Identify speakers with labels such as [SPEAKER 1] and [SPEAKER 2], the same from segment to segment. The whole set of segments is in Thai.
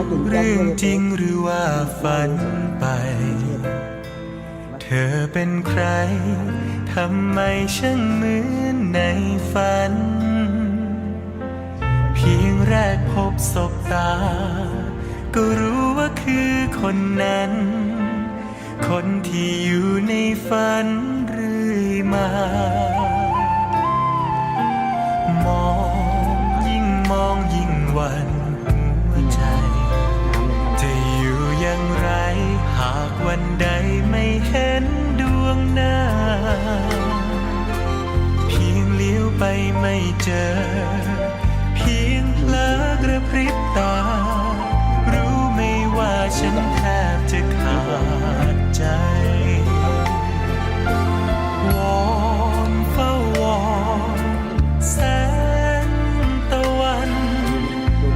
[SPEAKER 1] มากินแกง
[SPEAKER 2] เรื่อง
[SPEAKER 1] เลย
[SPEAKER 2] จริงหรือว่าฝันไป เธอเป็นใคร ทำไมช่างเหมือนในฝัน เพียงแรกพบศบตา ก็รู้ว่าคือคนนั้น คนที่อยู่ในฝันเรื่อยมามองยิ่งมองยิ่งหวันากวันใดไม่เห็นดวงหน้า เพียงเลี้ยวไปไม่เจอ เพียงเลอกระพริบตา รู้ไม่ว่าฉันแทบจะขาดใจวอนเฝ้าวอนแสงตะวัน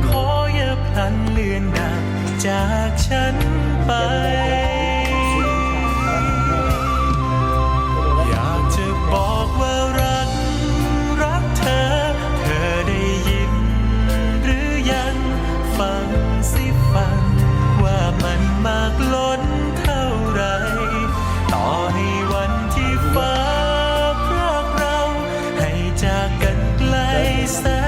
[SPEAKER 2] ขออย่าพลันเลือนดับจากฉัน ไป อยากจะบอกว่ารัก รักเธอ เธอได้ยิน หรือยังฟังสิฟัง ว่ามันมากล้นเท่าไร ต่อให้วันที่ฟ้าพรากเรา ให้จากกันไกลแสน